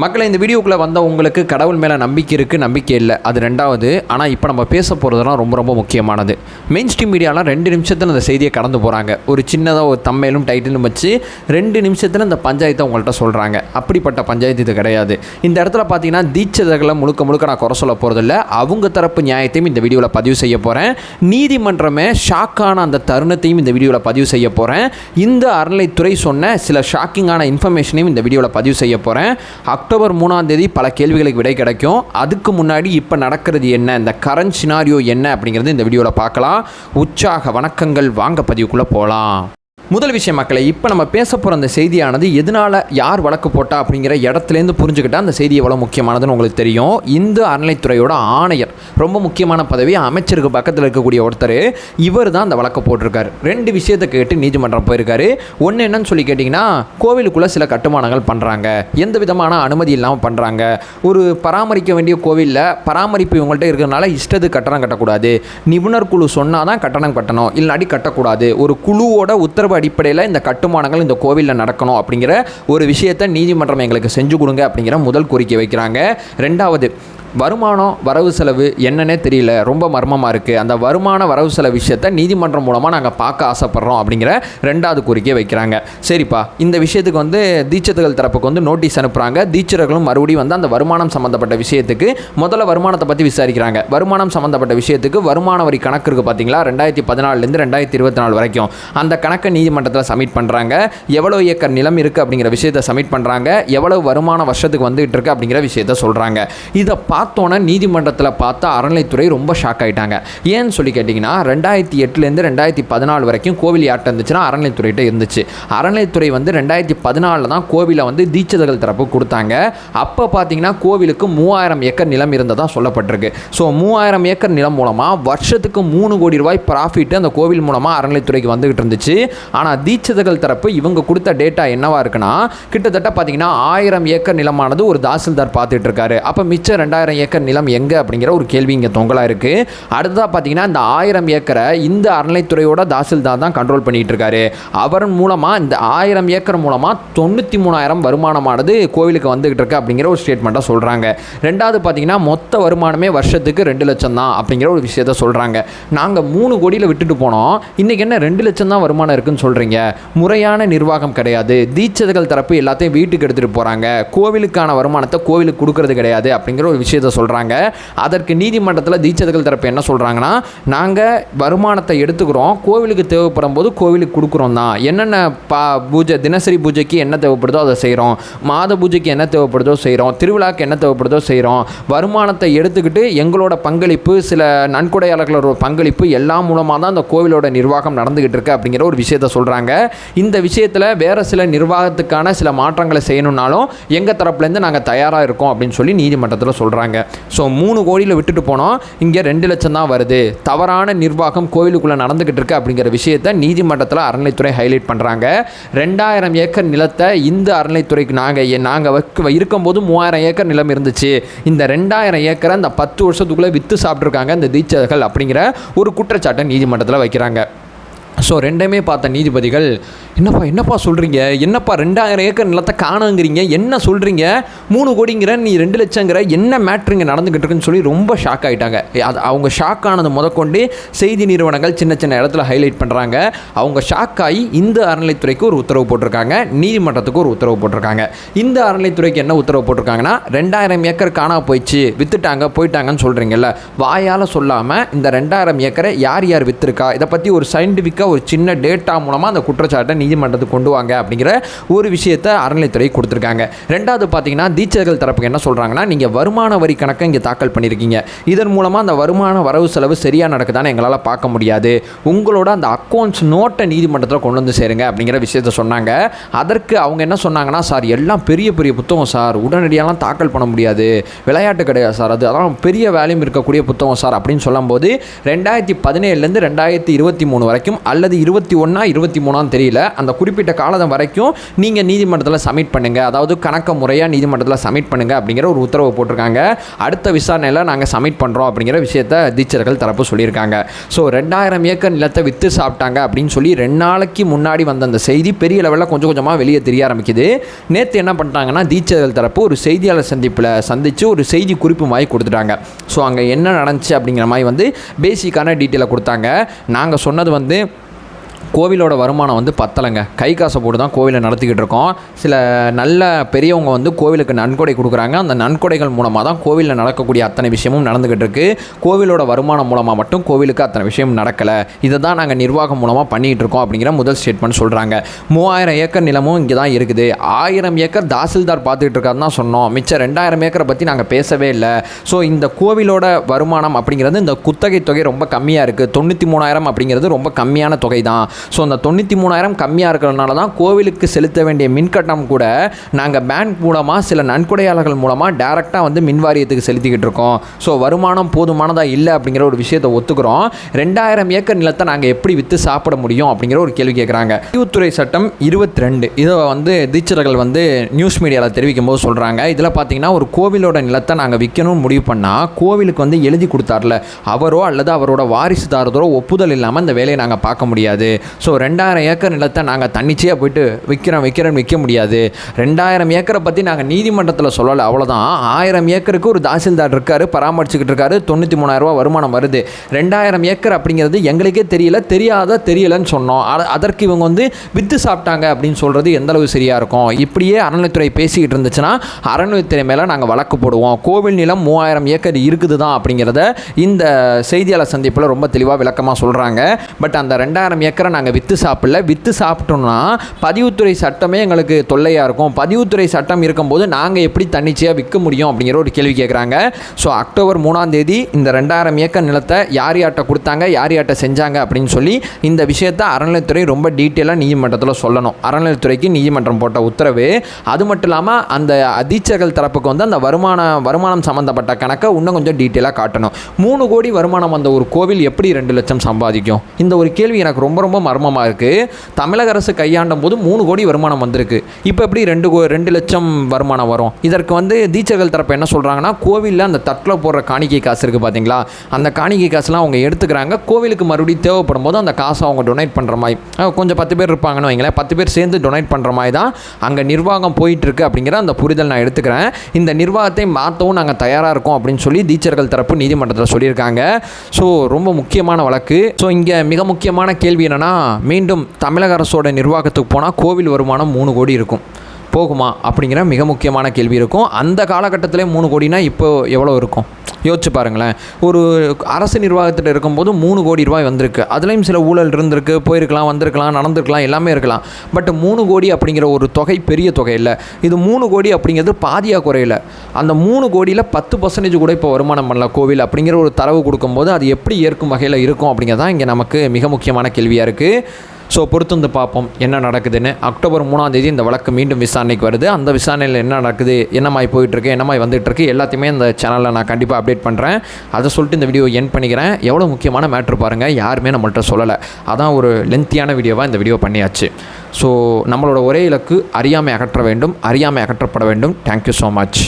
மக்களை இந்த வீடியோக்குள்ளே வந்த உங்களுக்கு கடவுள் மேலே நம்பிக்கை இருக்குது நம்பிக்கை இல்லை. அது ரெண்டாவது ஆனால் இப்போ நம்ம பேச போகிறதுலாம் ரொம்ப ரொம்ப முக்கியமானது. மெயின் ஸ்ட்ரீம் மீடியாலாம் ரெண்டு நிமிஷத்தில் அந்த செய்தியை கடந்து போகிறாங்க ஒரு சின்னதாக ஒரு தம்மையிலும் டைட்டிலும் வச்சு ரெண்டு நிமிஷத்தில் இந்த பஞ்சாயத்தை உங்கள்கிட்ட சொல்கிறாங்க அப்படிப்பட்ட பஞ்சாயத்து இது கிடையாது. இந்த இடத்துல பார்த்தீங்கன்னா தீட்சிதர்களை முழுக்க முழுக்க நான் குறை சொல்ல போகிறதில்ல அவங்க தரப்பு நியாயத்தையும் இந்த வீடியோவில் பதிவு செய்ய போகிறேன் நீதிமன்றமே ஷாக்கான அந்த தருணத்தையும் இந்த வீடியோவில் பதிவு செய்ய போகிறேன் இந்த அறநிலைத்துறை சொன்ன சில ஷாக்கிங்கான இன்ஃபர்மேஷனையும் இந்த வீடியோவில் பதிவு செய்ய போகிறேன் அக்டோபர் மூணாம் தேதி பல கேள்விகளுக்கு விடை கிடைக்கும். அதுக்கு முன்னாடி இப்போ நடக்கிறது என்ன? இந்த கரண்ட் சினாரியோ என்ன அப்படிங்கிறது இந்த வீடியோவில் பார்க்கலாம். உற்சாக வணக்கங்கள். வாங்க பதிவுக்குள்ளே போகலாம் முதல் விஷயம் மக்களை இப்போ நம்ம பேச போகிற அந்த செய்தியானது எதனால் யார் வழக்கு போட்டா அப்படிங்கிற இடத்துலேருந்து புரிஞ்சுக்கிட்டால் அந்த செய்தி எவ்வளோ முக்கியமானதுன்னு உங்களுக்கு தெரியும். இந்து அறநிலைத்துறையோட ஆணையர் ரொம்ப முக்கியமான பதவி அமைச்சருக்கு பக்கத்தில் இருக்கக்கூடிய ஒருத்தர் இவர் தான் அந்த வழக்கு போட்டிருக்காரு. ரெண்டு விஷயத்தை கேட்டு நீதிமன்றம் போயிருக்காரு. ஒன்று என்னன்னு சொல்லி கேட்டிங்கன்னா கோவிலுக்குள்ளே சில கட்டுமானங்கள் பண்ணுறாங்க எந்த விதமான அனுமதி இல்லாமல் பண்ணுறாங்க ஒரு பராமரிக்க வேண்டிய கோவிலில் பராமரிப்பு இவங்கள்ட்ட இருக்கிறனால இஷ்டது கட்டணம் கட்டக்கூடாது. நிபுணர் குழு சொன்னால் தான் கட்டணம் கட்டணும் இல்லாட்டி கட்டக்கூடாது. ஒரு குழுவோட உத்தரவு அடிப்படையில் இந்த கட்டுமானங்கள் இந்த கோவிலில் நடக்கணும் அப்படிங்கிற ஒரு விஷயத்தை நீதிமன்றம் எங்களுக்கு செஞ்சு கொடுங்க அப்படிங்கிற முதல் கோரிக்கை வைக்கிறாங்க. ரெண்டாவது வருமானம் வரவு செலவு என்னன்னே தெரியல. ரொம்ப மர்மமாக இருக்குது அந்த வருமான வரவு செலவு விஷயத்தை நீதிமன்றம் மூலமாக நாங்கள் பார்க்க ஆசைப்பட்றோம் அப்படிங்கிற ரெண்டாவது கோரிக்கையை வைக்கிறாங்க. சரிப்பா இந்த விஷயத்துக்கு வந்து தீட்சத்துகள் தரப்புக்கு வந்து நோட்டீஸ் அனுப்புகிறாங்க தீட்சர்களும் மறுபடியும் வந்து அந்த வருமானம் சம்மந்தப்பட்ட விஷயத்துக்கு முதல்ல வருமானத்தை பற்றி விசாரிக்கிறாங்க. வருமானம் சம்மந்தப்பட்ட விஷயத்துக்கு வருமான வரி கணக்கு இருக்குது பார்த்தீங்களா ரெண்டாயிரத்தி பதினாலுலேருந்து ரெண்டாயிரத்தி இருபத்தி நாலு வரைக்கும். அந்த கணக்கை நீதிமன்றத்தில் சப்மிட் பண்ணுறாங்க எவ்வளோ ஏக்கர் நிலம் இருக்குது அப்படிங்கிற விஷயத்தை சப்மிட் பண்ணுறாங்க எவ்வளவு வருமான வருஷத்துக்கு வந்துகிட்டு இருக்கு அப்படிங்கிற விஷயத்த சொல்கிறாங்க இதை பார்த்தோன்னே நீதிமன்றத்தில் பார்த்தா அறநிலைத்துறை ரொம்ப ஷாக் ஆகிட்டாங்க ஏன்னு சொல்லி கேட்டிங்கன்னா ரெண்டாயிரத்தி எட்டுலேருந்து ரெண்டாயிரத்தி பதினாலு வரைக்கும் கோவில் யார்ட்ட இருந்துச்சுன்னா அறநிலைத்துறையிட்ட இருந்துச்சு. அறநிலைத்துறை வந்து ரெண்டாயிரத்தி பதினாலில் தான் கோவிலை வந்து தீட்சிதர்கள் தரப்பு கொடுத்தாங்க. அப்போ பார்த்தீங்கன்னா கோவிலுக்கு மூவாயிரம் ஏக்கர் நிலம் இருந்ததாக சொல்லப்பட்டிருக்கு. ஸோ மூவாயிரம் ஏக்கர் நிலம் மூலமாக வருஷத்துக்கு மூணு கோடி ரூபாய் ப்ராஃபிட் அந்த கோவில் மூலமாக அறநிலைத்துறைக்கு வந்துகிட்டு இருந்துச்சு. ஆனால் தீட்சிதர்கள் தரப்பு இவங்க கொடுத்த டேட்டா என்னவா இருக்குன்னா கிட்டத்தட்ட பார்த்தீங்கன்னா ஆயிரம் ஏக்கர் நிலமானது ஒரு தாசில்தார் பார்த்துட்டு இருக்காரு. அப்போ மிச்சம் ரெண்டாயிரம் ஏக்கர் நிலம் எங்கே அப்படிங்கிற ஒரு கேள்வி இங்கே தொங்கலாக இருக்குது அடுத்ததாக பார்த்தீங்கன்னா இந்த ஆயிரம் ஏக்கரை இந்த அறநிலைத்துறையோட தாசில்தார் தான் கண்ட்ரோல் பண்ணிட்டு இருக்காரு. அவர் மூலமாக இந்த ஆயிரம் ஏக்கர் மூலமாக தொண்ணூற்றி மூணாயிரம் வருமானமானது கோவிலுக்கு வந்துகிட்டு இருக்கு அப்படிங்கிற ஒரு ஸ்டேட்மெண்ட்டாக சொல்கிறாங்க ரெண்டாவது பார்த்தீங்கன்னா மொத்த வருமானமே வருஷத்துக்கு ரெண்டு லட்சம் தான் அப்படிங்கிற ஒரு விஷயத்த சொல்கிறாங்க நாங்கள் மூணு கோடியில் விட்டுட்டு போனோம். இன்றைக்கி என்ன ரெண்டு லட்சம் தான் வருமானம் இருக்குன்னு சொல்கிறீங்க முறையான நிர்வாகம் கிடையாது. தீட்சதர்கள் தரப்பு எல்லாத்தையும் வீட்டுக்கு எடுத்துகிட்டு போகிறாங்க கோவிலுக்கான வருமானத்தை கோவிலுக்கு கொடுக்கறது கிடையாது அப்படிங்கிற ஒரு விஷயத்தை சொல்கிறாங்க அதற்கு நீதிமன்றத்தில் தீட்சதர்கள் தரப்பு என்ன சொல்கிறாங்கன்னா நாங்கள் வருமானத்தை எடுத்துக்கிறோம் கோவிலுக்கு தேவைப்படும் போது கோவிலுக்கு கொடுக்குறோம் தான். என்னென்ன பா பூஜை தினசரி பூஜைக்கு என்ன தேவைப்படுதோ அதை செய்கிறோம் மாத பூஜைக்கு என்ன தேவைப்படுதோ செய்கிறோம் திருவிழாக்கு என்ன தேவைப்படுதோ செய்கிறோம் வருமானத்தை எடுத்துக்கிட்டு எங்களோட பங்களிப்பு சில நன்கொடையாளர்களோட பங்களிப்பு எல்லாம் மூலமாக தான் அந்த கோவிலோட நிர்வாகம் நடந்துகிட்டு இருக்கு அப்படிங்கிற ஒரு விஷயத்த சொல்கிறாங்க இந்த விஷயத்தில் வேறு சில நிர்வாகத்துக்கான சில மாற்றங்களை செய்யணும்னாலும் எங்கள் தரப்புலேருந்து நாங்கள் தயாராக இருக்கோம் அப்படின்னு சொல்லி நீதிமன்றத்தில் சொல்கிறாங்க ஸோ மூணு கோடியில் விட்டுட்டு போனோம் இங்கே ரெண்டு லட்சம் தான் வருது. தவறான நிர்வாகம் கோவிலுக்குள்ளே நடந்துக்கிட்டு இருக்கு அப்படிங்கிற விஷயத்தை நீதிமன்றத்தில் அறநிலைத்துறை ஹைலைட் பண்ணுறாங்க ரெண்டாயிரம் ஏக்கர் நிலத்தை இந்த அறநிலைத்துறைக்கு நாங்கள் நாங்கள் வைக்க இருக்கும்போது மூவாயிரம் ஏக்கர் நிலம் இருந்துச்சு. இந்த ரெண்டாயிரம் ஏக்கரை அந்த பத்து வருஷத்துக்குள்ளே விற்று சாப்பிட்ருக்காங்க இந்த தீட்சர்கள் அப்படிங்கிற ஒரு குற்றச்சாட்டை நீதிமன்றத்தில் வைக்கிறாங்க. ஸோ ரெண்டுமே பார்த்த நீதிபதிகள் என்னப்பா என்னப்பா சொல்கிறீங்க என்னப்பா ரெண்டாயிரம் ஏக்கர் நிலத்தை காணுங்கிறீங்க? என்ன சொல்கிறீங்க மூணு கோடிங்கிற நீ ரெண்டு லட்சங்கிற என்ன மேட்ருங்க நடந்துக்கிட்டு இருக்குன்னு சொல்லி ரொம்ப ஷாக் ஆகிட்டாங்க அது அவங்க ஷாக் ஆனது முதற்கொண்டு செய்தி நிறுவனங்கள் சின்ன சின்ன இடத்துல ஹைலைட் பண்ணுறாங்க அவங்க ஷாக் ஆகி இந்த அறநிலைத்துறைக்கு ஒரு உத்தரவு போட்டிருக்காங்க. நீதிமன்றத்துக்கு ஒரு உத்தரவு போட்டிருக்காங்க. இந்த அறநிலைத்துறைக்கு என்ன உத்தரவு போட்டிருக்காங்கன்னா ரெண்டாயிரம் ஏக்கர் காணா போயிடுச்சு வித்துட்டாங்க போயிட்டாங்கன்னு சொல்கிறீங்கல்ல வாயால் சொல்லாமல் இந்த ரெண்டாயிரம் ஏக்கரை யார் யார் விற்றுருக்கா இதை பற்றி ஒரு சயின்டிஃபிக்காக ஒரு சின்ன டேட்டா மூலமாக அந்த குற்றச்சாட்டை நீதிமன்றத்துக்கு கொண்டு வாங்க அப்படிங்கிற ஒரு விஷயத்தை அறநிலைத்துறை கொடுத்துருக்காங்க. ரெண்டாவது பார்த்தீங்கன்னா தீட்சர்கள் தரப்புக்கு என்ன சொல்கிறாங்கன்னா நீங்கள் வருமான வரி கணக்கை இங்கே தாக்கல் பண்ணியிருக்கீங்க. இதன் மூலமாக அந்த வருமான வரவு செலவு சரியாக நடக்குதான்னு எங்களால் பார்க்க முடியாது. உங்களோட அந்த அக்கௌண்ட்ஸ் நோட்டை நீதிமன்றத்தில் கொண்டு வந்து சேருங்க அப்படிங்கிற விஷயத்த சொன்னாங்க. அதற்கு அவங்க என்ன சொன்னாங்கன்னா சார் எல்லாம் பெரிய பெரிய புத்தகம் சார். உடனடியாலாம் தாக்கல் பண்ண முடியாது. விளையாட்டு கிடையாது சார். அது அதான் பெரிய வேல்யூம் இருக்கக்கூடிய புத்தகம் சார். அப்படின்னு சொல்லும்போது ரெண்டாயிரத்தி பதினேழுலேருந்து ரெண்டாயிரத்தி இருபத்தி மூணு வரைக்கும் அல்லது இருபத்தி ஒன்றா இருபத்தி மூணான்னு தெரியல. அந்த குறிப்பிட்ட காலம் வரைக்கும் நீங்கள் நீதிமன்றத்தில் சப்மிட் பண்ணுங்கள் அதாவது கணக்க முறையாக நீதிமன்றத்தில் சப்மிட் பண்ணுங்கள் அப்படிங்கிற ஒரு உத்தரவு போட்டிருக்காங்க. அடுத்த விசாரணையில் நாங்கள் சப்மிட் பண்ணுறோம் அப்படிங்கிற விஷயத்த தீட்சர்கள் தரப்பு சொல்லியிருக்காங்க. ஸோ ரெண்டாயிரம் ஏக்கர் நிலத்தை விற்று சாப்பிட்டாங்க அப்படின்னு சொல்லி ரெண்டு நாளைக்கு முன்னாடி வந்த அந்த செய்தி பெரிய லெவலில் கொஞ்சம் கொஞ்சமாக வெளியே தெரிய ஆரம்பிக்குது. நேற்று என்ன பண்ணிட்டாங்கன்னா தீட்சர்கள் தரப்பு ஒரு செய்தியாளர் சந்திப்பில் சந்தித்து ஒரு செய்தி குறிப்பு மாதிரி கொடுத்துட்டாங்க. ஸோ அங்கே என்ன நடந்துச்சு அப்படிங்கிற மாதிரி வந்து பேசிக்கான டீட்டெயிலை கொடுத்தாங்க. நாங்கள் சொன்னது வந்து கோவிலோட வருமானம் வந்து பத்தலைங்க. கை காசை போட்டு தான் கோவிலை நடத்திக்கிட்டு இருக்கோம். சில நல்ல பெரியவங்க வந்து கோவிலுக்கு நன்கொடை கொடுக்குறாங்க. அந்த நன்கொடைகள் மூலமாக தான் கோவிலில் நடக்கக்கூடிய அத்தனை விஷயமும் நடந்துக்கிட்டு இருக்குது கோவிலோட வருமானம் மூலமாக மட்டும் கோவிலுக்கு அத்தனை விஷயம் நடக்கலை. இதை தான் நாங்கள் நிர்வாகம் மூலமாக பண்ணிகிட்டு இருக்கோம் அப்படிங்கிற முதல் ஸ்டேட்மெண்ட் சொல்கிறாங்க மூவாயிரம் ஏக்கர் நிலமும் இங்கே தான் இருக்குது. ஆயிரம் ஏக்கர் தாசில்தார் பார்த்துக்கிட்டு இருக்காருன்னு தான் சொன்னோம். மிச்சம் ரெண்டாயிரம் ஏக்கரை பற்றி நாங்கள் பேசவே இல்லை. ஸோ இந்த கோவிலோட வருமானம் அப்படிங்கிறது இந்த குத்தகை தொகை ரொம்ப கம்மியாக இருக்குது தொண்ணூற்றி மூணாயிரம் அப்படிங்கிறது ரொம்ப கம்மியான தொகை தான் ஸோ அந்த தொண்ணூற்றி மூணாயிரம் கம்மியாக இருக்கிறதுனால தான் கோவிலுக்கு செலுத்த வேண்டிய மின்கட்டணம் கூட நாங்கள் பேங்க் மூலமாக சில நன்கொடையாளர்கள் மூலமாக டேரெக்டாக வந்து மின் வாரியத்துக்கு செலுத்திக்கிட்டு இருக்கோம். ஸோ வருமானம் போதுமானதாக இல்லை அப்படிங்கிற ஒரு விஷயத்தை ஒத்துக்கிறோம். ரெண்டாயிரம் ஏக்கர் நிலத்தை நாங்கள் எப்படி விற்று சாப்பிட முடியும் அப்படிங்கிற ஒரு கேள்வி கேட்குறாங்க பதிவுத்துறை சட்டம் இருபத்தி ரெண்டு இதை வந்து தீட்சர்கள் வந்து நியூஸ் மீடியாவில் தெரிவிக்கும் போது சொல்கிறாங்க இதில் பார்த்தீங்கன்னா ஒரு கோவிலோட நிலத்தை நாங்கள் விற்கணும்னு முடிவு பண்ணால் கோவிலுக்கு வந்து எழுதி கொடுத்தார்ல அவரோ அல்லது அவரோட வாரிசுதாரதோ ஒப்புதல் இல்லாமல் இந்த வேலையை நாங்கள் பார்க்க முடியாது. ஸோ ரெண்டாயிரம் ஏக்கர் நிலத்தை நாங்கள் தன்னிச்சையாக போயிட்டு விற்கிறோம் விற்கிறோன்னு விற்க முடியாது. ரெண்டாயிரம் ஏக்கரை பற்றி நாங்கள் நீதிமன்றத்தில் சொல்லலை அவ்வளோதான் ஆயிரம் ஏக்கருக்கு ஒரு தாசில்தார் இருக்கார் பராமரிச்சுக்கிட்டு இருக்காரு தொண்ணூற்றி மூணாயிரரூவா வருமானம் வருது. ரெண்டாயிரம் ஏக்கர் அப்படிங்கிறது எங்களுக்கே தெரியல தெரியாத தெரியலன்னு சொன்னோம். அதற்கு இவங்க வந்து விற்று சாப்பிட்டாங்க அப்படின்னு சொல்கிறது எந்தளவு சரியாக இருக்கும்? இப்படியே அறநிலைத்துறை பேசிக்கிட்டு இருந்துச்சுன்னா அறநிலைத்துறை மேலே நாங்கள் வழக்கு போடுவோம். கோவில் நிலம் மூவாயிரம் ஏக்கர் இருக்குது தான் அப்படிங்கிறத இந்த செய்தியாளர் சந்திப்பில் ரொம்ப தெளிவாக விளக்கமாக சொல்கிறாங்க பட் அந்த ரெண்டாயிரம் ஏக்கரை நாங்கள் விற்று சாப்பிடல. விற்று சாப்பிட்டோம்னா பதிவுத்துறை சட்டமே எங்களுக்கு தொல்லையாக இருக்கும். பதிவுத்துறை சட்டம் இருக்கும்போது நாங்கள் எப்படி தன்னிச்சையாக விற்க முடியும் அப்படிங்கிற ஒரு கேள்வி கேட்குறாங்க ஸோ அக்டோபர் மூணாம் தேதி இந்த ரெண்டாயிரம் ஏக்கர் நிலத்தை யார் யார்கிட்ட கொடுத்தாங்க யார் யார்கிட்ட செஞ்சாங்க அப்படின்னு சொல்லி இந்த விஷயத்தை அறநிலைத்துறை ரொம்ப டீட்டெயிலாக நீதிமன்றத்தில் சொல்லணும். அறநிலையத்துறைக்கு நீதிமன்றம் போட்ட உத்தரவு. அது மட்டும் இல்லாமல் அந்த அதீச்சர்கள் தரப்புக்கு வந்து அந்த வருமான வருமானம் சம்மந்தப்பட்ட கணக்கை இன்னும் கொஞ்சம் டீட்டெயிலாக காட்டணும். மூணு கோடி வருமானம் வந்த ஒரு கோவில் எப்படி ரெண்டு லட்சம் சம்பாதிக்கும்? இந்த ஒரு கேள்வி எனக்கு ரொம்ப ரொம்ப மர்மமாக இருக்குது தமிழக அரசு கையாண்டும் போது மூணு கோடி வருமானம் வந்திருக்கு. இப்போ எப்படி ரெண்டு கோ ரெண்டு லட்சம் வருமானம் வரும்? இதற்கு வந்து தீட்சர்கள் தரப்பு என்ன சொல்கிறாங்கன்னா கோவிலில் அந்த தட்டில் போடுற காணிக்கை காசு இருக்குது பார்த்தீங்களா அந்த காணிக்கை காசுலாம் அவங்க எடுத்துக்கிறாங்க. கோவிலுக்கு மறுபடியும் தேவைப்படும் போது அந்த காசை அவங்க டொனேட் பண்ணுற மாதிரி. கொஞ்சம் பத்து பேர் இருப்பாங்கன்னு வைங்களேன். பத்து பேர் சேர்ந்து டொனேட் பண்ணுற மாதிரி தான் அங்கே நிர்வாகம் போயிட்டுருக்கு அப்படிங்கிற அந்த புரிதல் நான் எடுத்துக்கிறேன். இந்த நிர்வாகத்தை மாற்றவும் நாங்கள் தயாராக இருக்கோம் அப்படின்னு சொல்லி தீட்சர்கள் தரப்பு நீதிமன்றத்தில் சொல்லியிருக்காங்க. ஸோ ரொம்ப முக்கியமான வழக்கு. ஸோ இங்கே மிக முக்கியமான கேள்வி என்னென்னா மீண்டும் தமிழக அரசோட நிர்வாகத்துக்கு போனால் கோவில் வருமானம் மூணு கோடி இருக்கும். போகுமா அப்படிங்கிற மிக முக்கியமான கேள்வி இருக்கும். அந்த காலகட்டத்திலே மூணு கோடினா இப்போ எவ்வளோ இருக்கும்? யோசிச்சு பாருங்களேன். ஒரு அரசு நிர்வாகத்தில் இருக்கும்போது மூணு கோடி ரூபாய் வந்திருக்கு. அதுலேயும் சில ஊழல் இருந்திருக்கு. போயிருக்கலாம் வந்திருக்கலாம் நடந்திருக்கலாம் எல்லாமே இருக்கலாம். பட் மூணு கோடி அப்படிங்கிற ஒரு தொகை பெரிய தொகை இல்லை. இது மூணு கோடி அப்படிங்கிறது பாதியாக குறையில. அந்த மூணு கோடியில் பத்து பர்சன்டேஜ் கூட இப்போ வருமானம் பண்ணல. கோவில் அப்படிங்கிற ஒரு தரவு கொடுக்கும்போது அது எப்படி ஏற்கும் வகையில் இருக்கும் அப்படிங்கிறது தான் இங்கே நமக்கு மிக முக்கியமான கேள்வியாக இருக்குது ஸோ பொறுத்து பார்ப்போம் என்ன நடக்குதுன்னு. அக்டோபர் மூணாம் தேதி இந்த வழக்கு மீண்டும் விசாரணைக்கு வருது. அந்த விசாரணையில் என்ன நடக்குது என்ன மாதிரி போயிட்டுருக்கு என்ன மாதிரி வந்துட்டுருக்கு எல்லாத்தையுமே இந்த சேனலில் நான் கண்டிப்பாக அப்டேட் பண்ணுறேன் அதை சொல்லிட்டு இந்த வீடியோ என் பண்ணிக்கிறேன். எவ்வளோ முக்கியமான மேட்ரு பாருங்கள் யாருமே நம்மள்கிட்ட சொல்லலை. அதான் ஒரு லென்த்தியான வீடியோவாக இந்த வீடியோ பண்ணியாச்சு. ஸோ நம்மளோட ஒரே இலக்கு அறியாமை அகற்ற வேண்டும் அறியாமை அகற்றப்பட வேண்டும். Thank you so much